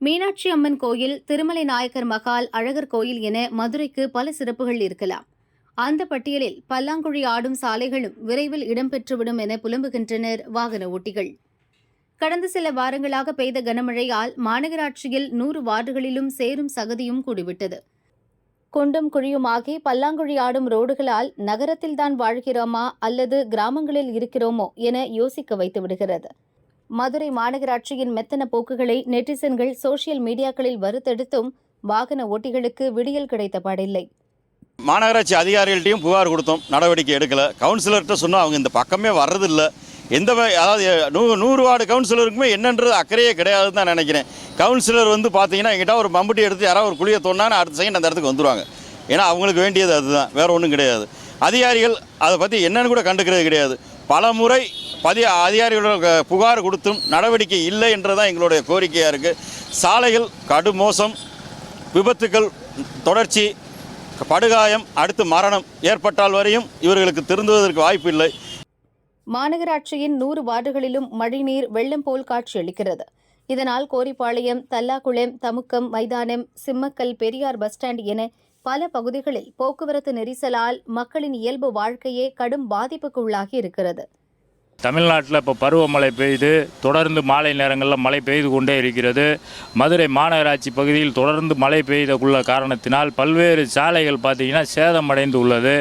மீனாட்சி அம்மன் கோயில் திருமலை நாயக்கர் மகால் அழகர் கோயில் என மதுரைக்கு பல சிறப்புகள் இருக்கலாம். அந்த பட்டியலில் பல்லாங்குழி ஆடும் சாலைகளும் விரைவில் இடம்பெற்றுவிடும் என புலம்புகின்றனர் வாகன ஓட்டிகள். கடந்த சில வாரங்களாக பெய்த கனமழையால் மாநகராட்சியில் நூறு வார்டுகளிலும் சேரும் சகதியும் கூடிவிட்டது. கொண்டும் குழியுமாகி பல்லாங்குழி ஆடும் ரோடுகளால் நகரத்தில்தான் வாழ்கிறோமா அல்லது கிராமங்களில் இருக்கிறோமோ என யோசிக்க வைத்து விடுகிறது. மதுரை மாநகராட்சியின் மெத்தன போக்குகளை நெட்டிசன்கள் சோசியல் மீடியாக்களில் வறுத்தெடுத்தும் வாகன ஓட்டிகளுக்கு விடியல் கிடைத்த பாடில்லை. மாநகராட்சி அதிகாரிகள்ட்டையும் புகார் கொடுத்தோம். நடவடிக்கை எடுக்கல. கவுன்சிலர்கிட்ட சொன்னால் அவங்க இந்த பக்கமே வர்றதில்லை. எந்த அதாவது நூ நூறு வார்டு கவுன்சிலருக்குமே என்னன்றது அக்கறையே கிடையாதுன்னு தான் நினைக்கிறேன். கவுன்சிலர் வந்து பார்த்தீங்கன்னா எங்கிட்ட ஒரு மம்புட்டி எடுத்து யாராவது ஒரு குழியை தோணுனா அடுத்த செகண்ட் அந்த இடத்துக்கு வந்துடுவாங்க ஏன்னா அவங்களுக்கு வேண்டியது அதுதான். வேற ஒன்றும் கிடையாது. அதிகாரிகள் அதை பற்றி என்னன்னு கூட கண்டுக்கிறது கிடையாது. பல முறை பதி அதிகாரிகளோட புகார் கொடுத்தும் நடவடிக்கை இல்லை என்றதான் எங்களுடைய கோரிக்கையாக இருக்குது சாலைகள் கடுமோசம் விபத்துக்கள் தொடர்ச்சி படுகாயம் அடுத்து மரணம் ஏற்பட்டால் வரையும் இவர்களுக்கு திருந்துவதற்கு வாய்ப்பு இல்லை. மாநகராட்சியின் நூறு வார்டுகளிலும் மழைநீர் வெள்ளம் போல் காட்சியளிக்கிறது இதனால் கோரிப்பாளையம் தல்லாக்குளம் தமுக்கம் மைதானம் சிம்மக்கல் பெரியார் பஸ் ஸ்டாண்ட் என பல பகுதிகளில் போக்குவரத்து நெரிசலால் மக்களின் இயல்பு வாழ்க்கையே கடும் பாதிப்புக்குள்ளாகி இருக்கிறது. தமிழ்நாட்டில் இப்போ பருவமழை பெய்து தொடர்ந்து மாலை நேரங்களில் மழை பெய்து கொண்டே இருக்கிறது. மதுரை மாநகராட்சி பகுதியில் தொடர்ந்து மழை பெய்தக்குள்ள காரணத்தினால் பல்வேறு சாலைகள் பார்த்திங்கன்னா சேதமடைந்து உள்ளது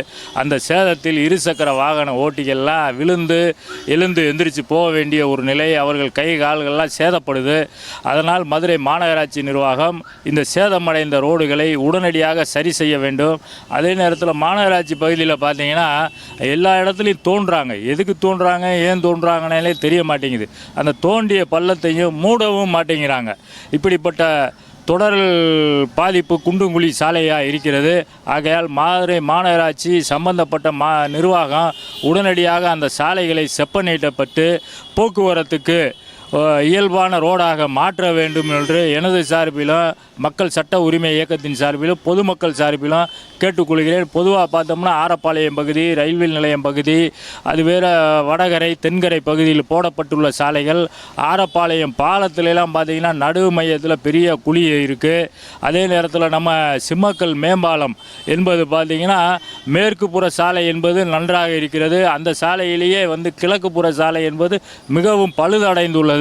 அந்த சேதத்தில் இருசக்கர வாகன ஓட்டிகள்லாம் விழுந்து எழுந்து எந்திரிச்சு போக வேண்டிய ஒரு நிலை அவர்கள் கை கால்கள்லாம் சேதப்படுது. அதனால் மதுரை மாநகராட்சி நிர்வாகம் இந்த சேதமடைந்த ரோடுகளை உடனடியாக சரி செய்ய வேண்டும். அதே நேரத்தில் மாநகராட்சி பகுதியில் பார்த்திங்கன்னா எல்லா இடத்துலையும் தோன்றாங்க. எதுக்கு தோன்றாங்க? ஏன் தோன்றாங்கனாலே தெரிய மாட்டேங்குது. அந்த தோண்டிய பள்ளத்தையும் மூடவும் மாட்டேங்கிறாங்க. இப்படிப்பட்ட தொடர் பாதிப்பு குண்டுங்குழி சாலையாக இருக்கிறது. ஆகையால் மாதுரை மாநகராட்சி சம்பந்தப்பட்ட மா நிர்வாகம் உடனடியாக அந்த சாலைகளை செப்பனிட்டப்பட்டு போக்குவரத்துக்கு இயல்பான ரோடாக மாற்ற வேண்டும் என்று எனது சார்பிலும் மக்கள் சட்ட உரிமை இயக்கத்தின் சார்பிலும் பொதுமக்கள் சார்பிலும் கேட்டுக்கொள்கிறேன். பொதுவாக பார்த்தோம்னா ஆரப்பாளையம் பகுதி ரயில்வே நிலையம் பகுதி அது வேறு வடகரை தென்கரை பகுதியில் போடப்பட்டுள்ள சாலைகள். ஆரப்பாளையம் பாலத்திலலாம் பார்த்திங்கன்னா நடுவு மையத்தில் பெரிய குழி இருக்குது அதே நேரத்தில் நம்ம சிம்மக்கல் மேம்பாலம் என்பது பார்த்திங்கன்னா மேற்கு புற சாலை என்பது நன்றாக இருக்கிறது. அந்த சாலையிலேயே வந்து கிழக்கு புற சாலை என்பது மிகவும் பழுதடைந்துள்ளது.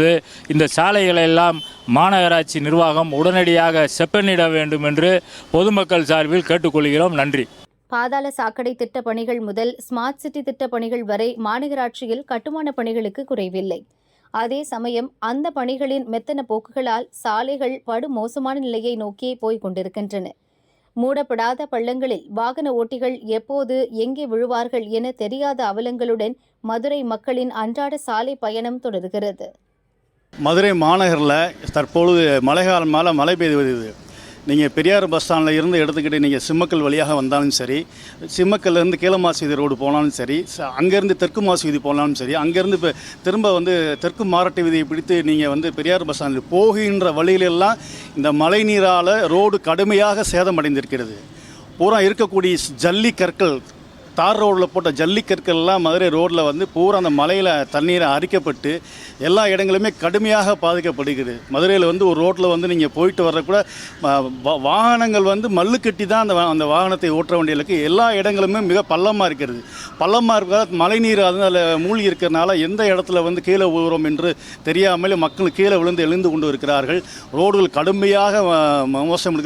இந்த சாலைகளெல்லாம் மாநகராட்சி நிர்வாகம் உடனடியாக செப்பனிட வேண்டும் என்று பொதுமக்கள் சார்பில் கேட்டுக்கொள்கிறோம். நன்றி. பாதாள சாக்கடை திட்ட பணிகள் முதல் ஸ்மார்ட் சிட்டி திட்டப் பணிகள் வரை மாநகராட்சியில் கட்டுமான பணிகளுக்கு குறைவில்லை. அதே சமயம் அந்த பணிகளின் மெத்தன போக்குகளால் சாலைகள் படு மோசமான நிலையை நோக்கி போய்க் கொண்டிருக்கின்றன. மூடப்படாத பள்ளங்களில் வாகன ஓட்டிகள் எப்போது எங்கே விழுவார்கள் என தெரியாத அவலங்களுடன் மதுரை மக்களின் அன்றாட சாலை பயணம் தொடர்கிறது. மதுரை மாநகரில் தற்பொழுது மழை காலமாக மழை பெய்து வருது நீங்கள் பெரியார் பஸ் ஸ்டாண்டில் இருந்து எடுத்துக்கிட்டு நீங்கள் சிம்மக்கல் வழியாக வந்தாலும் சரி சிம்மக்கல்லேருந்து கீழமாசீதி ரோடு போனாலும் சரி ச- அங்கேருந்து தெற்கு மாசீதி போனாலும் சரி அங்கேருந்து இப்போ திரும்ப வந்து தெற்கு மாரட்டு வீதியை பிடித்து நீங்கள் வந்து பெரியார் பஸ் ஸ்டாண்டில் போகின்ற வழியிலெல்லாம் இந்த மழை நீரால் ரோடு கடுமையாக சேதமடைந்திருக்கிறது. பூரா இருக்கக்கூடிய ஜல்லி கற்கள் தார் ரோடில் போட்ட ஜல்லிக்கற்கள்லாம் மதுரை ரோட்டில் வந்து பூரா அந்த மலையில் தண்ணீரை அரிக்கப்பட்டு எல்லா இடங்களுமே கடுமையாக பாதிக்கப்படுகிறது. மதுரையில் வந்து ஒரு ரோட்டில் வந்து நீங்கள் போயிட்டு வர்ற கூட வாகனங்கள் வந்து மல்லு கட்டி தான் அந்த அந்த வாகனத்தை ஓட்ட வேண்டியதுக்கு எல்லா இடங்களுமே மிக பள்ளமாக இருக்கிறது. பள்ளமாக இருக்கிற மழைநீர் அதில் மூழ்கி இருக்கிறனால எந்த இடத்துல வந்து கீழே விழுகிறோம் என்று தெரியாமல் மக்கள் கீழே விழுந்து எழுந்து கொண்டு இருக்கிறார்கள். ரோடுகள் கடுமையாக மோசம்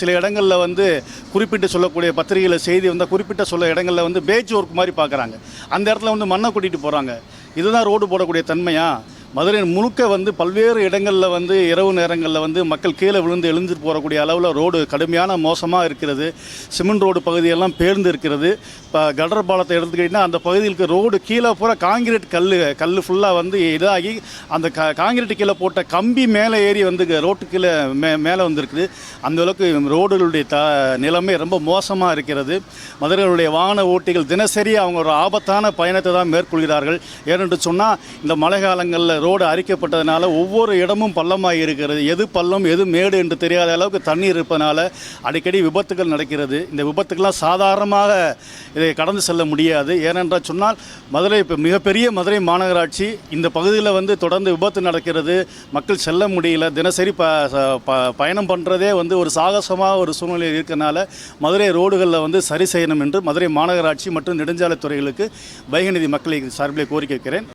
சில இடங்களில் வந்து குறிப்பிட்டு சொல்லக்கூடிய பத்திரிகையில் செய்தி வந்தால் குறிப்பிட்ட சொல்ல இடங்களில் வந்து பேஜ் ஒர்க் மாதிரி பார்க்குறாங்க. அந்த இடத்துல வந்து மண்ணை கூட்டிகிட்டு போகிறாங்க இதுதான் ரோடு போடக்கூடிய தன்மையாக மதுரை முழுக்க வந்து பல்வேறு இடங்களில் வந்து இரவு நேரங்களில் வந்து மக்கள் கீழே விழுந்து எழுந்து போகக்கூடிய அளவில் ரோடு கடுமையான மோசமாக இருக்கிறது. சிமெண்ட் ரோடு பகுதியெல்லாம் பேர்ந்து இருக்கிறது. இப்போ கடர் பாலத்தை எடுத்துக்கிட்டிங்கன்னா அந்த பகுதிகளுக்கு ரோடு கீழே பூரா காங்கிரீட் கல் கல் ஃபுல்லாக வந்து இதாகி அந்த க காங்கிரீட் கீழே போட்ட கம்பி மேலே ஏறி வந்து ரோட்டு கீழே மே மேலே வந்திருக்குது. அந்த அளவுக்கு ரோடுகளுடைய த நிலைமை ரொம்ப மோசமாக இருக்கிறது. மதுரைகளுடைய வாகன ஓட்டிகள் தினசரி அவங்க ஒரு ஆபத்தான பயணத்தை தான் மேற்கொள்கிறார்கள். ஏனென்று சொன்னால் இந்த மழை காலங்களில் ரோடு அரிக்கப்பட்டதுனால ஒவ்வொரு இடமும் பள்ளமாக இருக்கிறது. எது பள்ளம் எது மேடு என்று தெரியாத அளவுக்கு தண்ணீர் இருப்பதனால அடிக்கடி விபத்துகள் நடக்கிறது. இந்த விபத்துக்கெல்லாம் சாதாரணமாக இதை கடந்து செல்ல முடியாது. ஏனென்றால் சொன்னால் மதுரை இப்போ மிகப்பெரிய மதுரை மாநகராட்சி இந்த பகுதியில் வந்து தொடர்ந்து விபத்து நடக்கிறது. மக்கள் செல்ல முடியல. தினசரி ப ப பயணம் பண்ணுறதே வந்து ஒரு சாகசமாக ஒரு சூழ்நிலை இருக்கனால மதுரை ரோடுகளில் வந்து சரி செய்யணும் என்று மதுரை மாநகராட்சி மற்றும் நெடுஞ்சாலைத்துறைகளுக்கு வைகநிதி மக்களை சார்பில் கோரிக்கை வைக்கிறேன்.